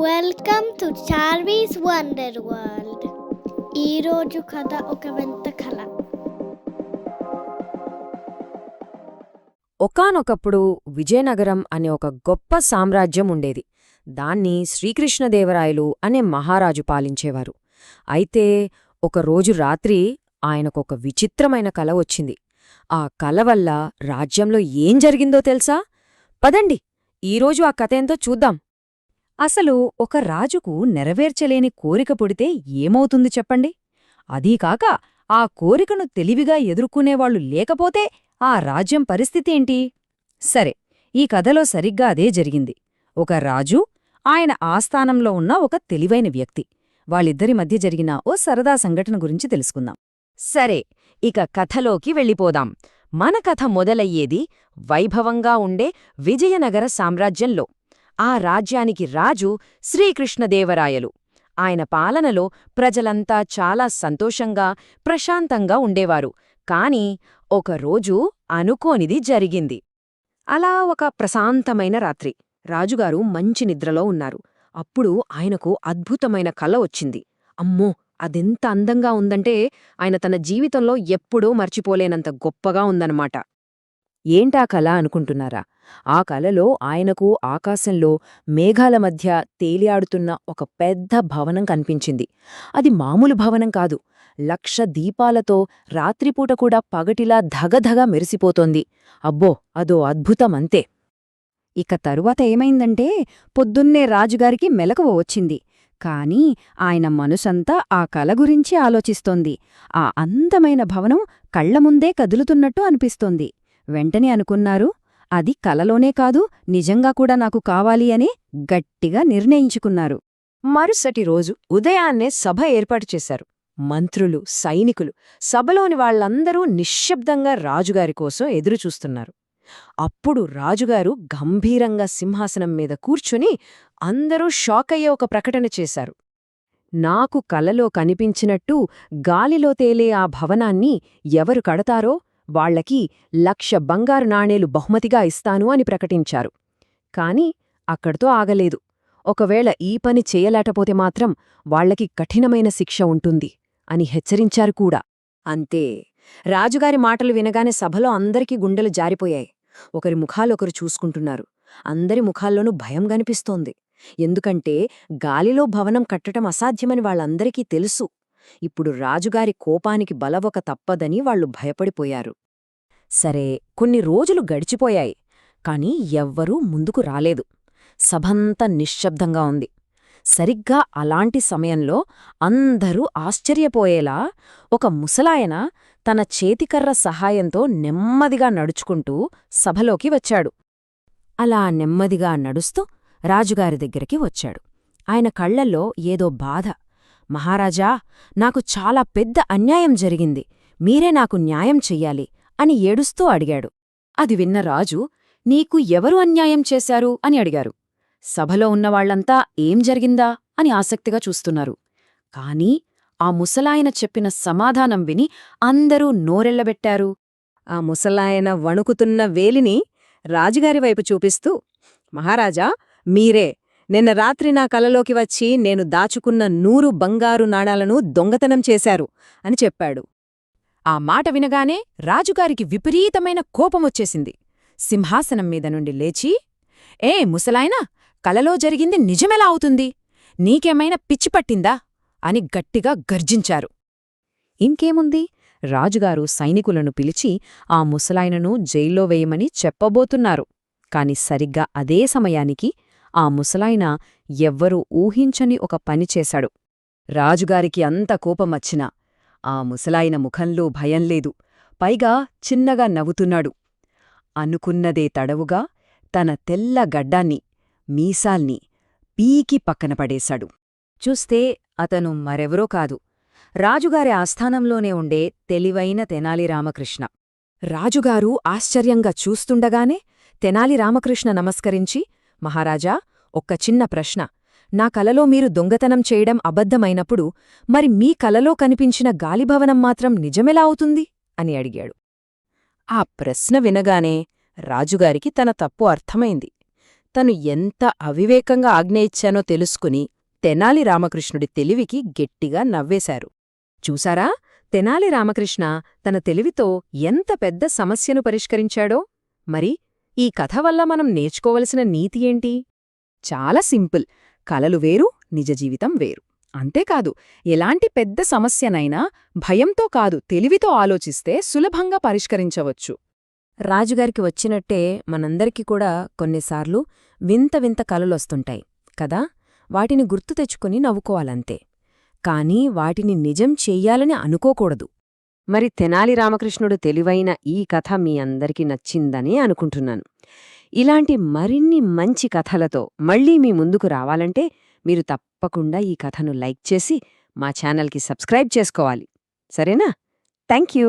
Welcome to Charvi's wonder world ఈరోజు కథ ఒక వింత కళ ఒకానొకప్పుడు విజయనగరం అనే ఒక గొప్ప సామ్రాజ్యం ఉండేది. దాన్ని శ్రీకృష్ణదేవరాయలు అనే మహారాజు పాలించేవారు. అయితే ఒకరోజు రాత్రి ఆయనకొక విచిత్రమైన కల వచ్చింది. ఆ కల వల్ల రాజ్యంలో ఏం జరిగిందో తెలుసా? పదండి ఈరోజు ఆ కథేంతో చూద్దాం. అసలు ఒక రాజుకు నెరవేర్చలేని కోరిక పుడితే ఏమవుతుంది చెప్పండి? అదీకాక ఆ కోరికను తెలివిగా ఎదుర్కొనేవాళ్ళు లేకపోతే ఆ రాజ్యం పరిస్థితి ఏంటి? సరే ఈ కథలో సరిగ్గా అదే జరిగింది. ఒక రాజు ఆయన ఆస్థానంలో ఉన్న ఒక తెలివైన వ్యక్తి. వాళ్ళిద్దరి మధ్య జరిగిన ఓ సరదా సంఘటన గురించి తెలుసుకుందాం. సరే ఇక కథలోకి వెళ్ళిపోదాం. మన కథ మొదలయ్యేది వైభవంగా ఉండే విజయనగర సామ్రాజ్యంలో. ఆ రాజ్యానికి రాజు శ్రీకృష్ణదేవరాయలు. ఆయన పాలనలో ప్రజలంతా చాలా సంతోషంగా ప్రశాంతంగా ఉండేవారు. కాని ఒకరోజు అనుకోనిది జరిగింది. అలా ఒక ప్రశాంతమైన రాత్రి రాజుగారు మంచి నిద్రలో ఉన్నారు. అప్పుడు ఆయనకు అద్భుతమైన కల వచ్చింది. అమ్మో! అదెంత అందంగా ఉందంటే ఆయన తన జీవితంలో ఎప్పుడూ మర్చిపోలేనంత గొప్పగా ఉందన్నమాట. ఏంటా కల అనుకుంటున్నారా? ఆ కలలో ఆయనకు ఆకాశంలో మేఘాల మధ్య తేలియాడుతున్న ఒక పెద్ద భవనం కనిపించింది. అది మామూలు భవనం కాదు. లక్ష దీపాలతో రాత్రిపూట కూడా పగటిలా ధగధగ మెరిసిపోతోంది. అబ్బో అదో అద్భుతమంతే. ఇక తరువాత ఏమైందంటే పొద్దున్నే రాజుగారికి మెలకువ వచ్చింది. కాని ఆయన మనసంతా ఆ కల గురించి ఆలోచిస్తోంది. ఆ అందమైన భవనం కళ్ళముందే కదులుతున్నట్టు అనిపిస్తోంది. వెంటనే అనుకున్నారు అది కలలోనే కాదు నిజంగా కూడా నాకు కావాలి అని గట్టిగా నిర్ణయించుకున్నారు. మరుసటి రోజు ఉదయాన్నే సభ ఏర్పాటు చేశారు. మంత్రులు సైనికులు సభలోని వాళ్ళందరూ నిశ్శబ్దంగా రాజుగారి కోసం ఎదురుచూస్తున్నారు. అప్పుడు రాజుగారు గంభీరంగా సింహాసనం మీద కూర్చుని అందరూ షాకయ్యే ఒక ప్రకటన చేశారు. నాకు కలలో కనిపించినట్టు గాలిలో తేలే ఆ భవనాన్ని ఎవరు కడతారో వాళ్ళకి లక్ష బంగారు నాణేలు బహుమతిగా ఇస్తాను అని ప్రకటించారు. కాని అక్కడితో ఆగలేదు. ఒకవేళ ఈ పని చేయలేటపోతే మాత్రం వాళ్ళకి కఠినమైన శిక్ష ఉంటుంది అని హెచ్చరించారు కూడా. అంతే. రాజుగారి మాటలు వినగానే సభలో అందరికీ గుండెలు జారిపోయాయి. ఒకరి ముఖాలొకరు చూసుకుంటున్నారు. అందరి ముఖాల్లోనూ భయం గనిపిస్తోంది ఎందుకంటే గాలిలో భవనం కట్టటం అసాధ్యమని వాళ్ళందరికీ తెలుసు. ఇప్పుడు రాజుగారి కోపానికి బలవక తప్పదని వాళ్ళు భయపడిపోయారు. సరే కొన్ని రోజులు గడిచిపోయాయి కాని ఎవ్వరూ ముందుకు రాలేదు. సభంతా నిశ్శబ్దంగా ఉంది. సరిగ్గా అలాంటి సమయంలో అందరూ ఆశ్చర్యపోయేలా ఒక ముసలాయన తన చేతికర్ర సహాయంతో నెమ్మదిగా నడుచుకుంటూ సభలోకి వచ్చాడు. అలా నెమ్మదిగా నడుస్తూ రాజుగారి దగ్గరికి వచ్చాడు. ఆయన కళ్ళల్లో ఏదో బాధ. మహారాజా నాకు చాలా పెద్ద అన్యాయం జరిగింది. మీరే నాకు న్యాయం చెయ్యాలి. అని ఏడుస్తూ అడిగాడు. అది విన్న రాజు నీకు ఎవరు అన్యాయం చేశారు అని అడిగారు. సభలో ఉన్నవాళ్ళంతా ఏం జరిగిందా అని ఆసక్తిగా చూస్తున్నారు. కాని ఆ ముసలాయన చెప్పిన సమాధానం విని అందరూ నోరెళ్ళబెట్టారు ఆ ముసలాయన వణుకుతున్న వేలిని రాజుగారి వైపు చూపిస్తూ మహారాజా మీరే నిన్న రాత్రి నా కలలోకి వచ్చి నేను దాచుకున్న నూరు బంగారు నాణాలను దొంగతనం చేశారు అని చెప్పాడు. ఆ మాట వినగానే రాజుగారికి విపరీతమైన కోపమొచ్చేసింది సింహాసనం మీద నుండి లేచి ఏ ముసలాయనా కలలో జరిగింది నిజమెలా అవుతుంది? నీకేమైనా పిచ్చిపట్టిందా అని గట్టిగా గర్జించారు. ఇంకేముంది? రాజుగారు సైనికులను పిలిచి ఆ ముసలాయనను జైల్లో వేయమని చెప్పబోతున్నారు. కాని సరిగ్గా అదే సమయానికి ఆ ముసలాయన ఎవ్వరూ ఊహించని ఒక పని చేశాడు. రాజుగారికి అంత కోపమచ్చినా ఆ ముసలాయన ముఖంలో భయంలేదు పైగా చిన్నగా నవ్వుతున్నాడు. అనుకున్నదే తడవుగా తన తెల్ల గడ్డాన్ని మీసాల్ని పీకి పక్కన పడేశాడు. చూస్తే అతను మరెవరో కాదు. రాజుగారి ఆస్థానంలోనే ఉండే తెలివైన తెనాలి రామకృష్ణ. రాజుగారు ఆశ్చర్యంగా చూస్తుండగానే తెనాలి రామకృష్ణ నమస్కరించి మహారాజా ఒక్క చిన్న ప్రశ్న. నా కలలో మీరు దొంగతనం చేయడం అబద్ధమైనప్పుడు మరి మీ కలలో కనిపించిన గాలిభవనం మాత్రం నిజమెలా అవుతుంది? అని అడిగాడు. ఆ ప్రశ్న వినగానే రాజుగారికి తన తప్పు అర్థమైంది. తను ఎంత అవివేకంగా ఆజ్ఞయిచ్చానో తెలుసుకుని తెనాలి రామకృష్ణుడి తెలివికి గట్టిగా నవ్వేశారు. చూసారా? తెనాలి రామకృష్ణ తన తెలివితో ఎంత పెద్ద సమస్యను పరిష్కరించాడో? మరి ఈ కథ వల్ల మనం నేర్చుకోవలసిన నీతి ఏంటి? చాలా సింపుల్. కలలు వేరు నిజ జీవితం వేరు. అంతేకాదు ఎలాంటి పెద్ద సమస్యనైనా భయంతో కాదు తెలివితో ఆలోచిస్తే సులభంగా పరిష్కరించవచ్చు. రాజుగారికి వచ్చినట్టే మనందరికీ కూడా కొన్నిసార్లు వింత వింత కలలొస్తుంటాయి కదా? వాటిని గుర్తు తెచ్చుకుని నవ్వుకోవాలంతే. కానీ వాటిని నిజం చెయ్యాలని అనుకోకూడదు. మరి తెనాలి రామకృష్ణుడు తెలివైన ఈ కథ మీ అందరికీ నచ్చిందని అనుకుంటున్నాను. ఇలాంటి మరిన్ని మంచి కథలతో మళ్ళీ మీ ముందుకు రావాలంటే మీరు తప్పకుండా ఈ కథను లైక్ చేసి మా ఛానల్కి సబ్స్క్రైబ్ చేసుకోవాలి. సరేనా? Thank you